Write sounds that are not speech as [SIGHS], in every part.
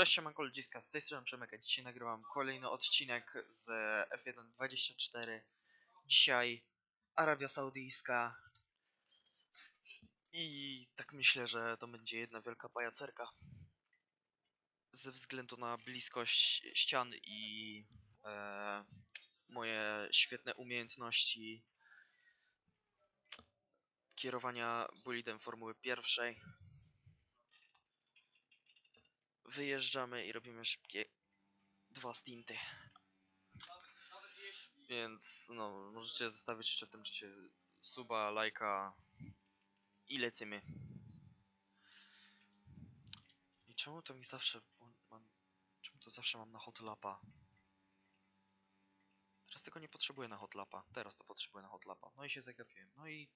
Cześć, siemanko ludziska, z tej strony Przemek, a dzisiaj nagrywam kolejny odcinek z F1.24. Dzisiaj Arabia Saudyjska i tak myślę, że to będzie jedna wielka pajacerka. Ze względu na bliskość ścian i e, moje świetne umiejętności kierowania bolidem Formuły pierwszej. Wyjeżdżamy i robimy szybkie dwa stinty. Więc no, możecie zostawić jeszcze w tym czasie suba, lajka i lecimy. I czemu to mi zawsze mam, czemu to zawsze mam na hotlapa? Teraz tego nie potrzebuję na hotlapa. Teraz to potrzebuję na hotlapa. No i się zagapiłem. No i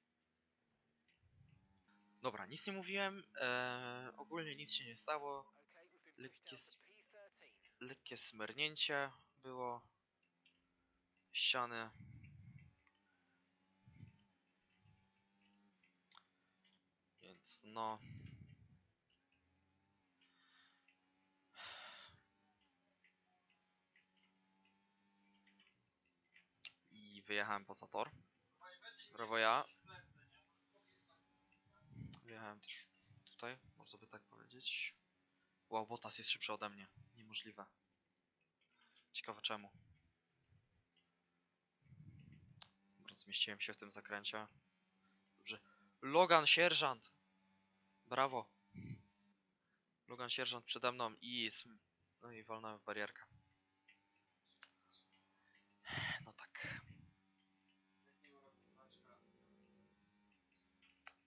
Dobra, nic nie mówiłem. Eee, ogólnie nic się nie stało. Lekkie, lekkie smernięcie było. Ściany. Więc no. I wyjechałem poza tor. Brawo ja. Wyjechałem też tutaj, można by tak powiedzieć. Wow, jest szybszy ode mnie. Niemożliwe. Ciekawe czemu. Dobra, zmieściłem się w tym zakręcie. Dobrze. Logan Sierżant! Brawo! Logan Sierżant przede mną i... No i walnąłem w barierkę. No tak.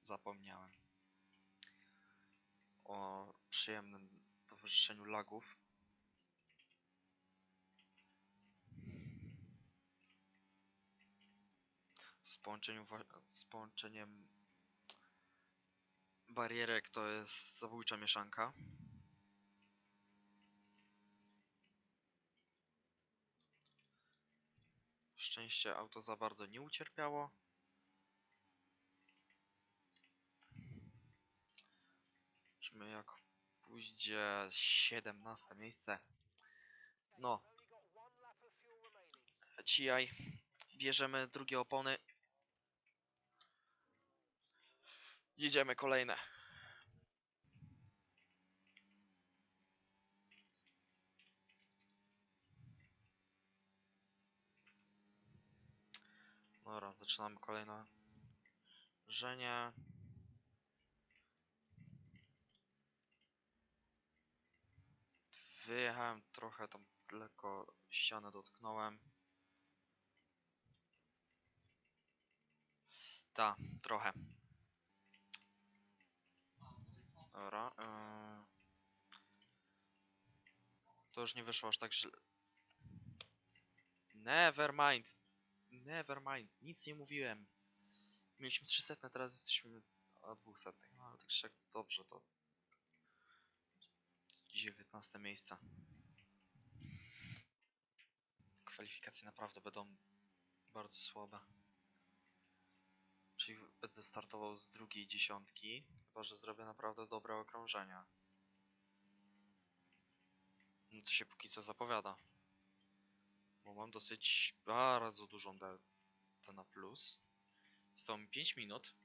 Zapomniałem. O przyjemnym towarzyszeniu lagów. Z połączeniem, wa- z połączeniem barierek to jest zabójcza mieszanka. Szczęście auto za bardzo nie ucierpiało. Zobaczmy jak pójdzie 17 miejsce. No. Dzisiaj bierzemy drugie opony. Jedziemy kolejne. Dobra, zaczynamy kolejne żenie. Wyjechałem trochę tam lekko ścianę dotknąłem. Ta, trochę. Dobra. Yy... To już nie wyszło aż tak źle. Never mind. Never mind. Nic nie mówiłem. Mieliśmy 300, teraz jesteśmy na 200. No ale tak się dobrze to. 19 miejsce. Kwalifikacje naprawdę będą bardzo słabe. Czyli będę startował z drugiej dziesiątki, chyba że zrobię naprawdę dobre okrążenia. No to się póki co zapowiada. Bo mam dosyć bardzo dużą deltę na plus. Zostało mi 5 minut.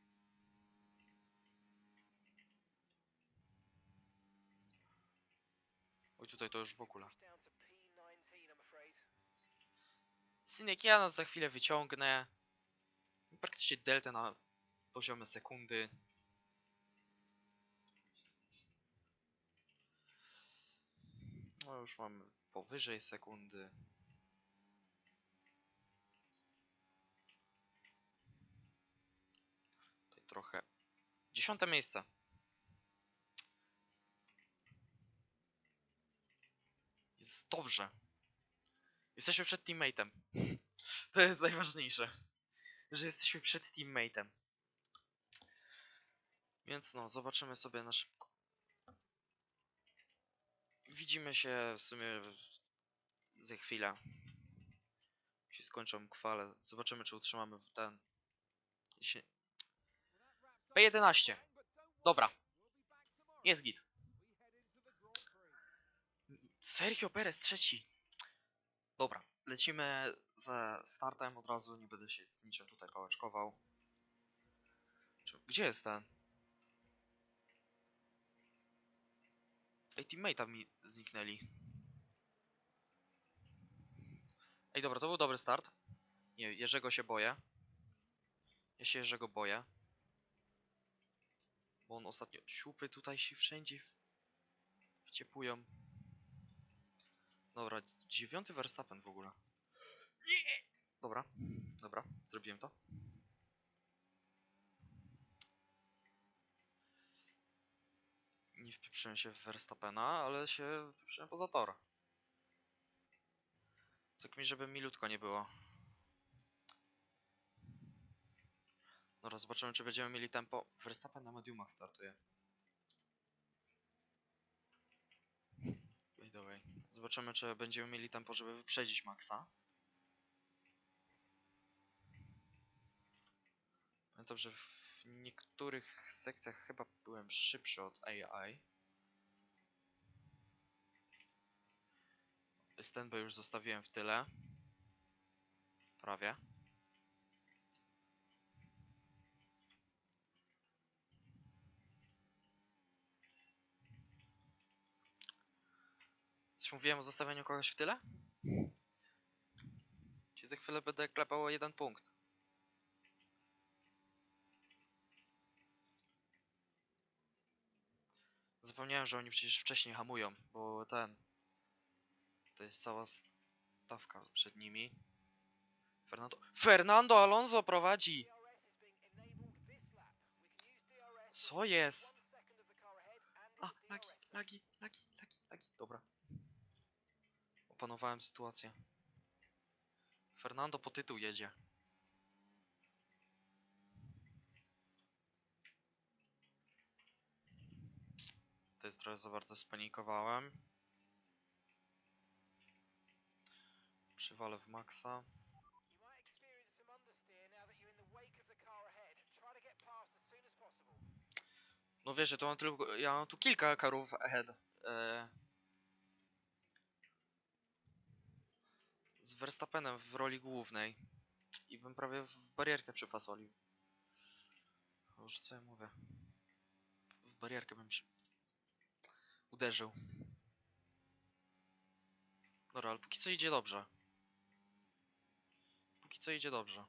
Tutaj to już w ogóle. Synek, ja nas za chwilę wyciągnę. Praktycznie deltę na poziomie sekundy. No już mamy powyżej sekundy. Tutaj trochę. Dziesiąte miejsce. Jest dobrze. Jesteśmy przed teammateem. To jest najważniejsze. Że jesteśmy przed teammateem. Więc no, zobaczymy sobie na szybko. Widzimy się w sumie za chwilę. Się skończą kwale. Zobaczymy, czy utrzymamy ten. Jeśli- P11. Dobra. Jest git. Serio, Perez trzeci. Dobra, lecimy ze startem od razu, nie będę się z niczym tutaj pałeczkował. Gdzie jest ten? Ej, teammate'a mi zniknęli. Ej, dobra, to był dobry start. Nie, Jerzego się boję. Ja się Jerzego boję. Bo on ostatnio... Siupy tutaj się wszędzie wciepują. Dobra, dziewiąty Verstappen w ogóle. Nie! Dobra, dobra, zrobiłem to. Nie wpieprzyłem się w Verstappena, ale się wpieprzyłem poza tor. Tak mi, żeby milutko nie było. Dobra, zobaczymy, czy będziemy mieli tempo. Verstappen na mediumach startuje. Zobaczymy, czy będziemy mieli tempo, żeby wyprzedzić Maxa. Pamiętam, że w niektórych sekcjach chyba byłem szybszy od AI. Stenby już zostawiłem w tyle. Prawie. Mówiłem o zostawieniu kogoś w tyle? Ci za chwilę będę klepał jeden punkt. Zapomniałem, że oni przecież wcześniej hamują, bo ten... To jest cała stawka przed nimi. Fernando... Fernando Alonso prowadzi! Co jest? A, lagi, lagi, lagi, lagi, lagi. Dobra. Opanowałem sytuację. Fernando po tytuł jedzie. To jest trochę za bardzo spanikowałem. Przywalę w maksa. To. No wiesz, ja tu mam tylko, ja mam tu kilka karów ahead. E... Z Verstappenem w roli głównej. I bym prawie w barierkę przyfasolił. Już co ja mówię? W barierkę bym przy... uderzył. Dobra, ale póki co idzie dobrze. Póki co idzie dobrze.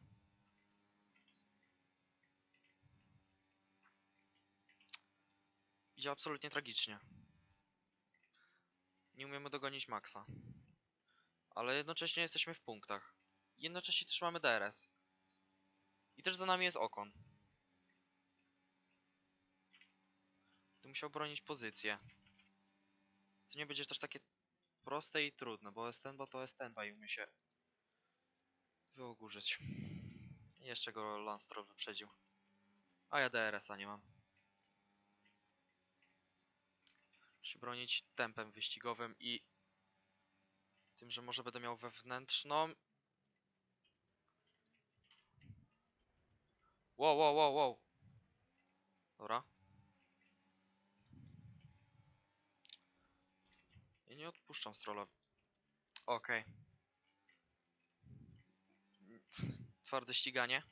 Idzie absolutnie tragicznie. Nie umiemy dogonić Maxa. Ale jednocześnie jesteśmy w punktach. Jednocześnie też mamy DRS. I też za nami jest Okon. Tu musiał bronić pozycję. Co nie będzie też takie proste i trudne, bo Estenba to Estenba i umie się wyogórzyć. Jeszcze go Lance Stroll wyprzedził. A ja DRS-a nie mam. się bronić tempem wyścigowym i tym, że może będę miał wewnętrzną. Wow, wow, wow, wow. Dobra. Ja nie odpuszczam strollowi. Okej. Twarde ściganie.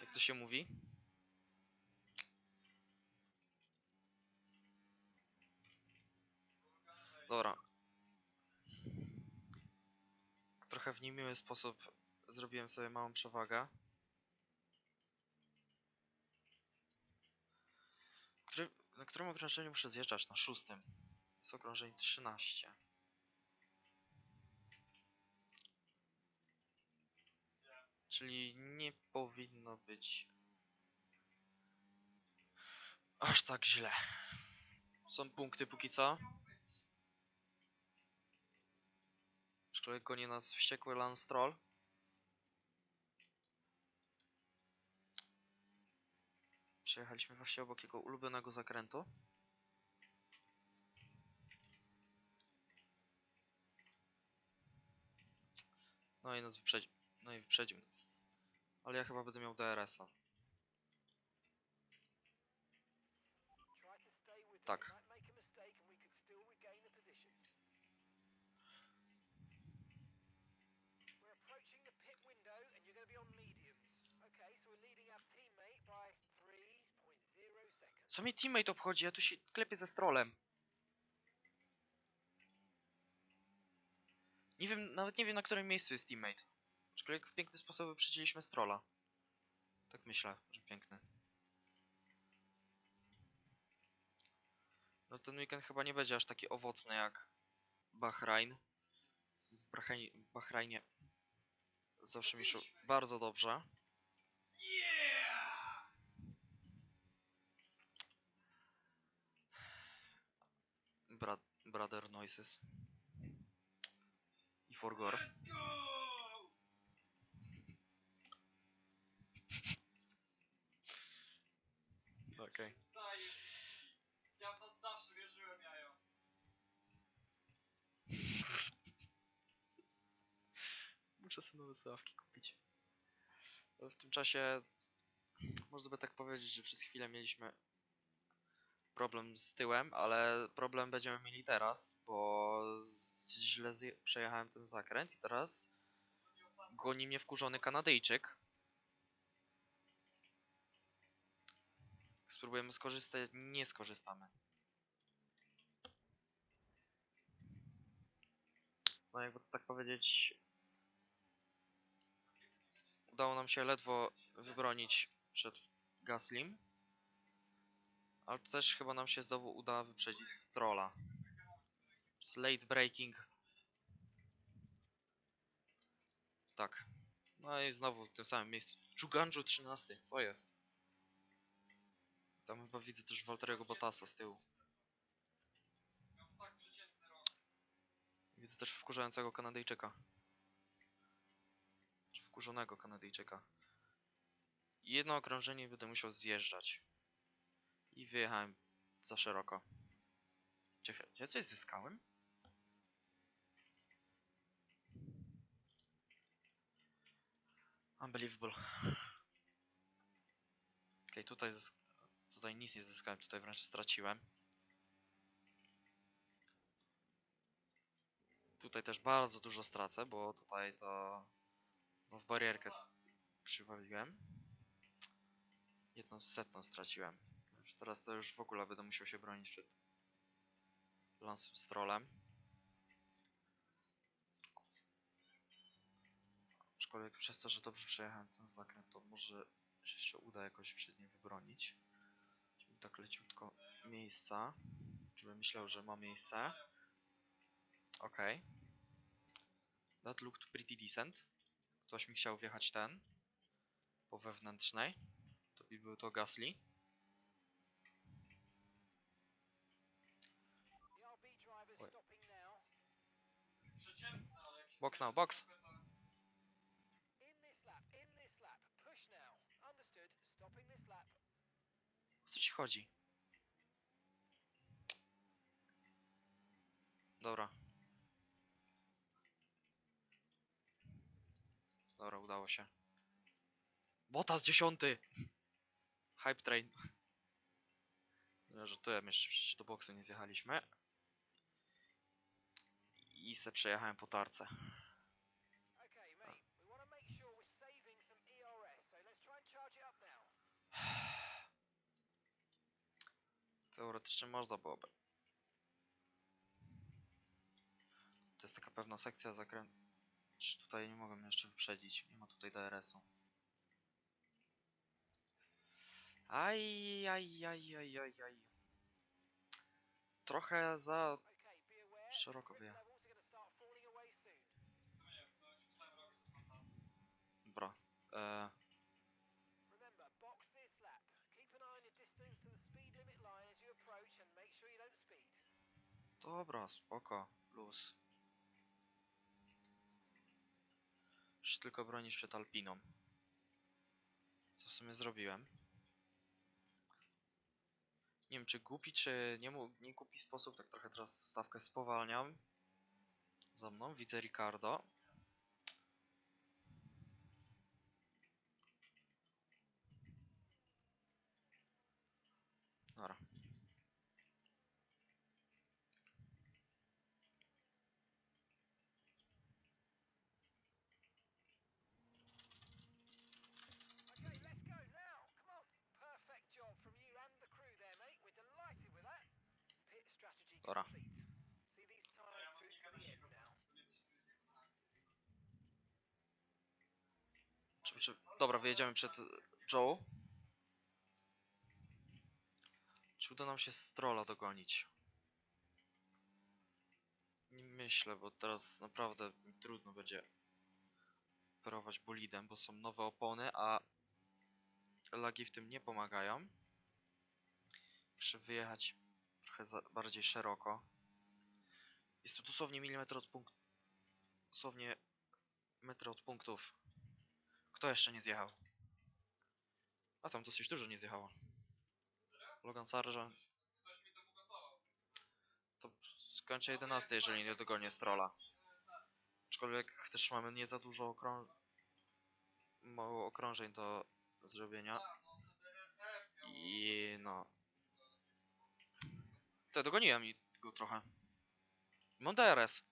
Jak to się mówi? Dobra. Trochę w niemiły sposób zrobiłem sobie małą przewagę. Który, na którym okrążeniu muszę zjeżdżać? Na szóstym. Jest okrążenie 13. Czyli nie powinno być aż tak źle. Są punkty póki co. Aczkolwiek goni nas wściekły Lance Stroll. Przejechaliśmy właśnie obok jego ulubionego zakrętu. No i nas wyprzedził. No i wyprzedził nas. Ale ja chyba będę miał DRS-a. Tak. Co mnie teammate obchodzi? Ja tu się klepię ze strolem. Nie wiem, nawet nie wiem na którym miejscu jest teammate. Aczkolwiek w piękny sposób wyprzedziliśmy strola. Tak myślę, że piękny. No ten weekend chyba nie będzie aż taki owocny jak Bahrain. Bahrain, Bahrainie zawsze mi szło bardzo dobrze. Bra brother Noises. I Forgor. Okej. Ja w nas zawsze wierzyłem, jajo. [LAUGHS] Muszę sobie nowe słuchawki kupić. W tym czasie można by tak powiedzieć, że przez chwilę mieliśmy problem z tyłem, ale problem będziemy mieli teraz, bo źle przejechałem ten zakręt i teraz goni mnie wkurzony Kanadyjczyk. Spróbujemy skorzystać, nie skorzystamy. No jakby to tak powiedzieć, udało nam się ledwo wybronić przed Gaslim. Ale to też chyba nam się znowu uda wyprzedzić Strolla. Slate breaking. Tak. No i znowu w tym samym miejscu. Juganju 13. Co jest? Tam chyba widzę też Walteriego Bottasa z tyłu. Widzę też wkurzającego Kanadyjczyka. Czy wkurzonego Kanadyjczyka. Jedno okrążenie będę musiał zjeżdżać. I wyjechałem za szeroko. Czy ja coś zyskałem? Unbelievable. Okej, tutaj, tutaj nic nie zyskałem, tutaj wręcz straciłem. Tutaj też bardzo dużo stracę, bo tutaj to no w barierkę przywaliłem. Jedną setną straciłem. Już teraz to już w ogóle będę musiał się bronić przed Lansem Strollem. Aczkolwiek przez to, że dobrze przejechałem ten zakręt, to może się jeszcze uda jakoś przed nim wybronić. Czyli tak leciutko miejsca. Żebym myślał, że ma miejsce. Okej. That looked pretty decent. Ktoś mi chciał wjechać ten. Po wewnętrznej. To by był to Gasly. Stopping this lap. O co ci chodzi? Dobra. Dobra, udało się. Botas dziesiąty! Hype train. Żartuję, jeszcze do boksu nie zjechaliśmy. I se przejechałem po tarce. Now. [SIGHS] Teoretycznie można byłoby. To jest taka pewna sekcja zakręt. Czy tutaj nie mogę mnie jeszcze wyprzedzić? Nie ma tutaj DRS-u. Aj, aj, aj, aj, aj, aj. Trochę za szeroko grip speed. dobra, spoko. Luz. Już tylko bronisz przed Alpiną. Co w sumie zrobiłem. Nie wiem, czy głupi, czy nie, nie głupi sposób, tak trochę teraz stawkę spowalniam. Za mną widzę Ricardo. Dobra. Okay, let's go now. Come on. Perfect job from you and the crew there, mate. Dobra. complete. See these A ja tires mam through Mika to też the się end now. Dobra, wyjedziemy przed Joe. Czy uda nam się Strolla dogonić? Nie myślę, bo teraz naprawdę trudno będzie operować bolidem, bo są nowe opony, a lagi w tym nie pomagają. Muszę wyjechać trochę bardziej szeroko. Jest to dosłownie milimetr od punktu. Dosłownie metr od punktów. Kto jeszcze nie zjechał? A tam dosyć dużo nie zjechało. Logan Sargent. To skończę 11, jeżeli nie dogonię Strolla. Aczkolwiek też mamy nie za dużo okrą... mało okrążeń do zrobienia. I no. Te dogoniłem go trochę. Mam DRS.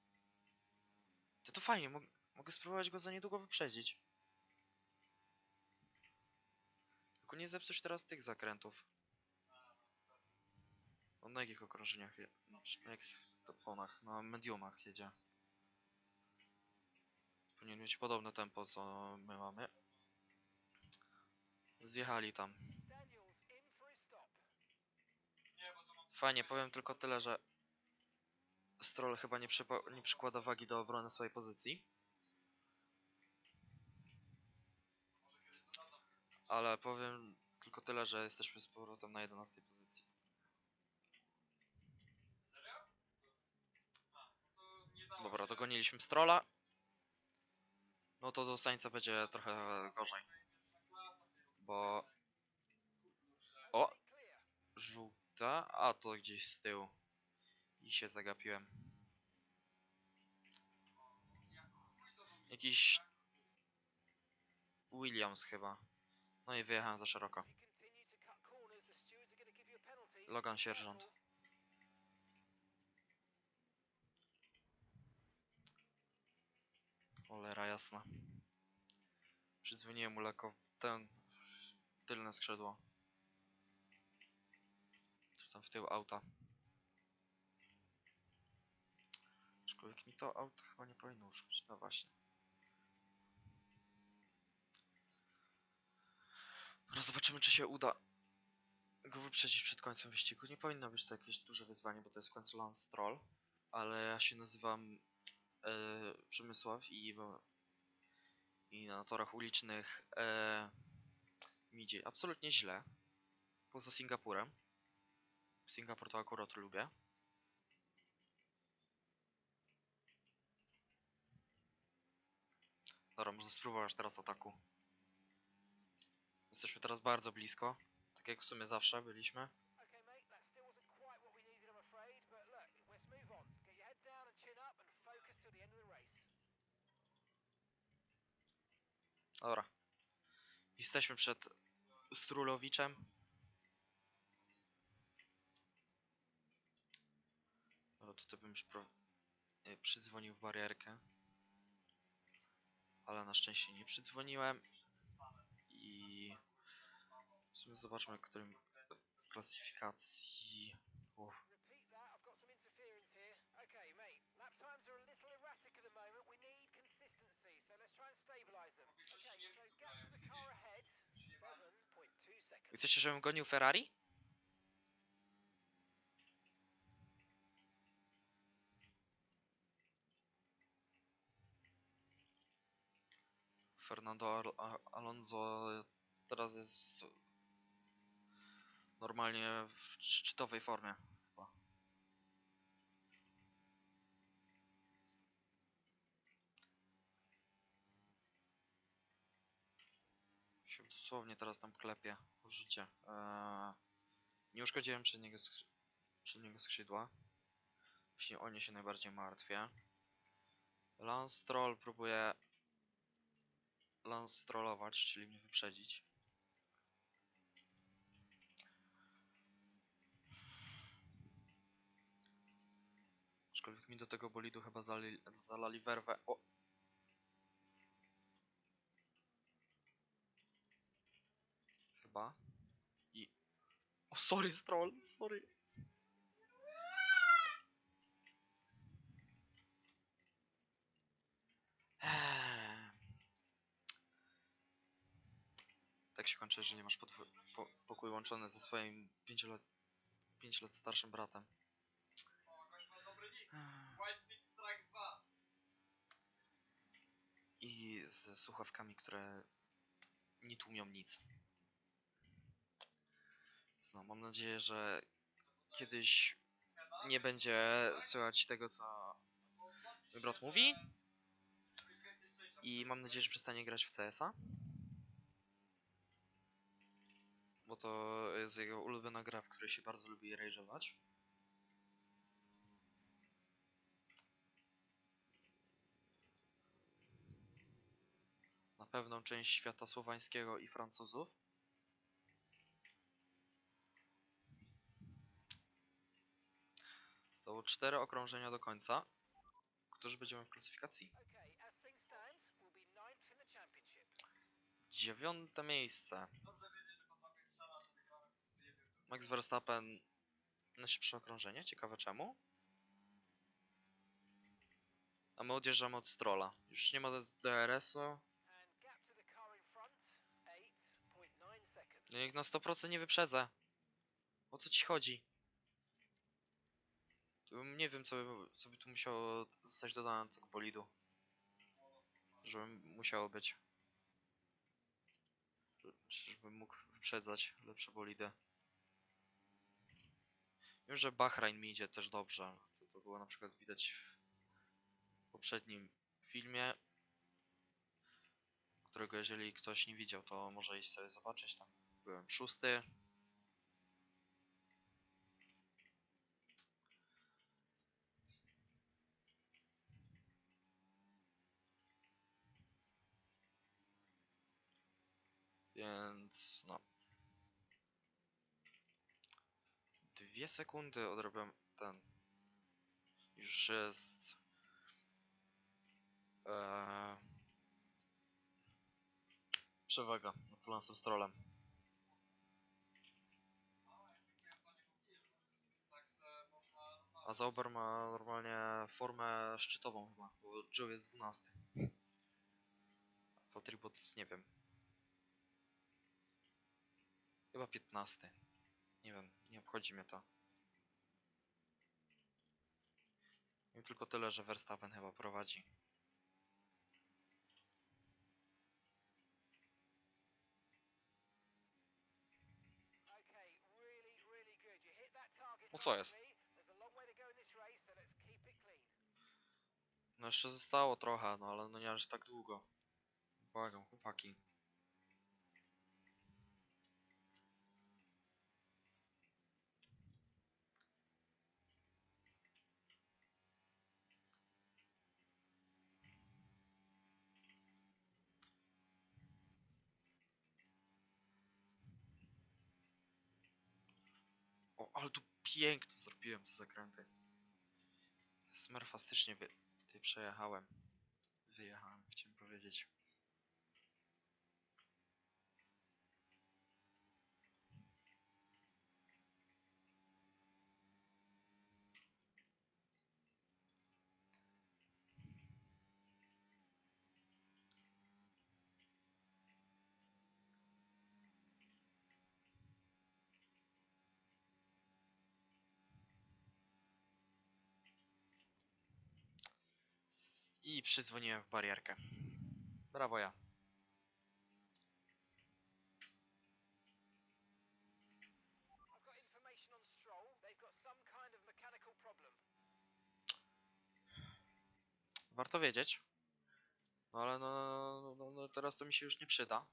To to fajnie, mog mogę spróbować go za niedługo wyprzedzić. Tylko nie zepsuć teraz tych zakrętów. On na jakich okrążeniach je... Na jakich toponach? Na mediumach jedzie. Powinien mieć podobne tempo co my mamy. Zjechali tam. Fajnie, powiem tylko tyle, że Stroll chyba nie, nie przykłada wagi do obrony swojej pozycji. Może kiedyś dodadzą. Ale powiem tylko tyle, że jesteśmy z powrotem na 11 pozycji. Serio? A, no to nie dało Dobra, się. dogoniliśmy Strolla. No to do Sainza będzie trochę gorzej, bo. O! Żółta, a to gdzieś z tyłu. I się zagapiłem. Jakiś Williams chyba. No i wyjechałem za szeroko. Logan Sierżant. Cholera jasna. Przydzwoniłem mu lekko ten tylne skrzydło. Czy tam w tył auta. Aczkolwiek mi to auto chyba nie powinno uszkodzić. No właśnie. Teraz zobaczymy czy się uda go wyprzedzić przed końcem wyścigu. Nie powinno być to jakieś duże wyzwanie, bo to jest w końcu Lance Stroll. Ale ja się nazywam e, Przemysław i, i na torach ulicznych e, mi idzie absolutnie źle. Poza Singapurem. Singapur to akurat lubię. Dobra, można spróbować teraz ataku. Jesteśmy teraz bardzo blisko. Tak jak w sumie zawsze byliśmy. Dobra. Jesteśmy przed Strulowiczem. Dobra, tutaj bym już pro... y, przydzwonił w barierkę. Ale na szczęście nie przydzwoniłem. Sumie zobaczmy, którym w klasyfikacji. Ahead, 7.2 seconds. Chcecie, żebym gonił Ferrari? Fernando Al- Alonso teraz jest normalnie w szczytowej formie. Chyba. Się dosłownie teraz tam klepie o życie. Eee, nie uszkodziłem przedniego, skrzy przedniego skrzydła. Właśnie o nie się najbardziej martwię. Lance Stroll próbuje Lance strollować, czyli mnie wyprzedzić. Aczkolwiek mi do tego bolidu chyba zali, zalali werwę. O! Chyba. I... O, sorry, stroll, sorry. Eee. Tak się kończy, że nie masz po pokój łączony ze swoim 5 lat, lat starszym bratem. White Pig Strike 2. I z słuchawkami, które nie tłumią nic. No, mam nadzieję, że kiedyś nie będzie słychać tego, co brat mówi. I mam nadzieję, że przestanie grać w CS-a. Bo to jest jego ulubiona gra, w której się bardzo lubi rage'ować. Pewną część świata słowańskiego i Francuzów. Zostało cztery okrążenia do końca. Którzy będziemy w klasyfikacji? Dziewiąte miejsce. Max Verstappen na szybsze okrążenie. Ciekawe czemu. A my odjeżdżamy od Strolla. Już nie ma DRS-u. No niech na 100% nie wyprzedzę. O co ci chodzi? Nie wiem, co by, co by tu musiało zostać dodane do tego bolidu. Żeby musiało być. Żebym mógł wyprzedzać lepsze bolidy. Wiem, że Bahrain mi idzie też dobrze. To, to było na przykład widać w poprzednim filmie. Którego jeżeli ktoś nie widział, to może iść sobie zobaczyć tam. Byłem szósty. Więc no. Dwie sekundy odrobiłem ten. Już jest. Eee, przewaga nad Lansem Strollem. A Zauber ma normalnie formę szczytową chyba, bo Joe jest 12. Valtteri Bottas nie wiem. Chyba 15. Nie wiem, nie obchodzi mnie to. Wiem tylko tyle, że Verstappen chyba prowadzi. Okay, really, really No jeszcze zostało trochę, no ale no nie aż tak długo. Błagam, chłopaki. O, ale tu pięknie zrobiłem te zakręty. Smerfastycznie wy... Przejechałem. Wyjechałem, chciałem powiedzieć. I przydzwoniłem w barierkę. Brawo ja. Warto wiedzieć. No ale no, no, no, no teraz to mi się już nie przyda.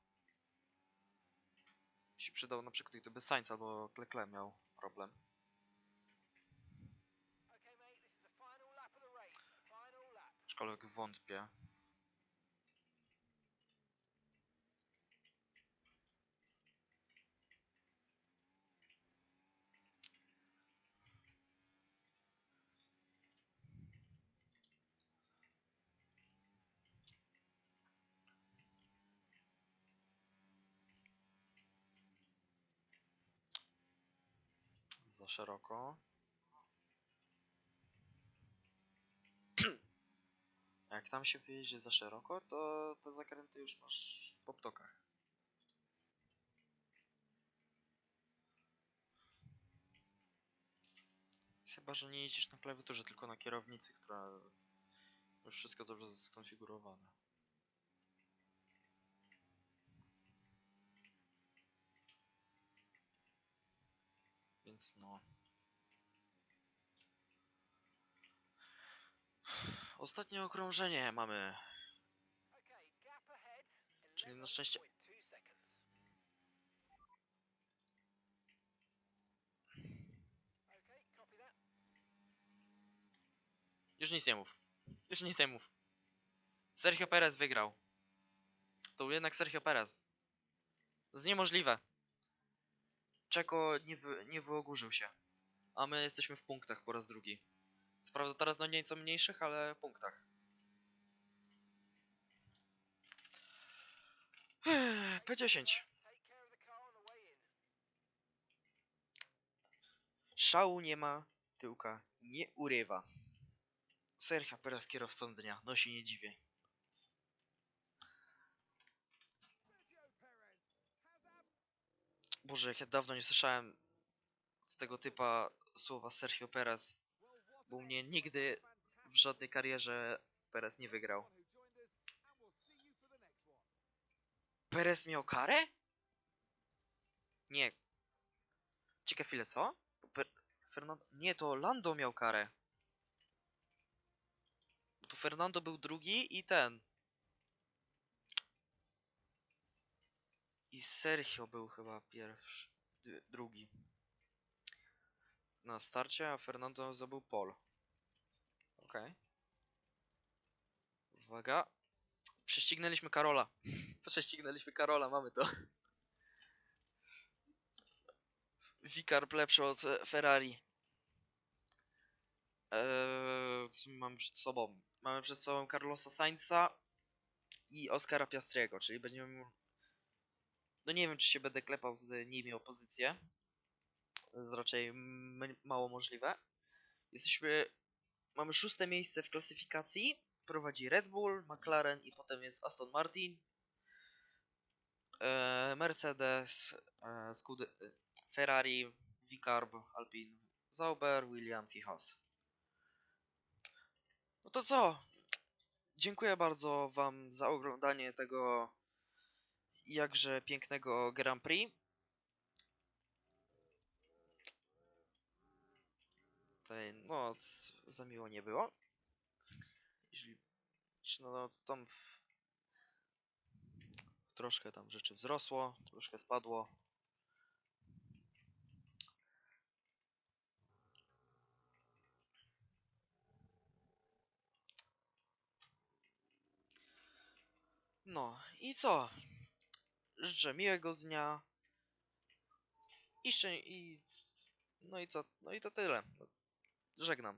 Mi się przydał na przykład gdyby Sainz albo Leclerc miał problem. Aczkolwiek wątpię. Za szeroko. jak tam się wyjedzie za szeroko, to te zakręty już masz po ptokach. Chyba, że nie jedziesz na klawiaturze, tylko na kierownicy, która już wszystko dobrze skonfigurowana. Więc no. Ostatnie okrążenie mamy. Czyli na szczęście- 11.2 seconds. Okay, copy that. Już nic nie mów. Już nic nie mów. Sergio Perez wygrał. To jednak Sergio Perez. To jest niemożliwe. Czeko nie, wy, nie wyogórzył się. A my jesteśmy w punktach po raz drugi. Co prawda teraz no nieco mniejszych, ale punktach. P10. Take care of the car on the way in. Szału nie ma, tyłka nie urywa. Sergio Perez kierowcą dnia, no się nie dziwię. Boże, jak ja dawno nie słyszałem z tego typa słowa Sergio Perez, bo mnie nigdy w żadnej karierze Perez nie wygrał. Perez miał karę? Nie. Ciekawe co? Per Fernando... Nie, to Lando miał karę. To Fernando był drugi i ten. I Sergio był chyba pierwszy. Drugi. Na starcie, a Fernando zdobył pol. Okej. Uwaga. Prześcignęliśmy Karola. [LAUGHS] Prześcignęliśmy Karola, mamy to. Wikar lepszy od Ferrari. Eee, co my mamy przed sobą? Mamy przed sobą Carlosa Sainza i Oscara Piastriego, czyli będziemy... No nie wiem, czy się będę klepał z nimi o pozycję. Jest raczej mało możliwe. Jesteśmy... Mamy szóste miejsce w klasyfikacji. Prowadzi Red Bull, McLaren i potem jest Aston Martin. Eee, Mercedes, Scude- e, Ferrari, Vicarb, Alpine, Sauber, Williams i Haas. No to co? Dziękuję bardzo Wam za oglądanie tego jakże pięknego Grand Prix. Tutaj, no, za miło nie było. Czy no, no, tam w, troszkę tam rzeczy wzrosło, troszkę spadło. No i co? Życzę miłego dnia. I, i No i co? No i to tyle. Żegnam.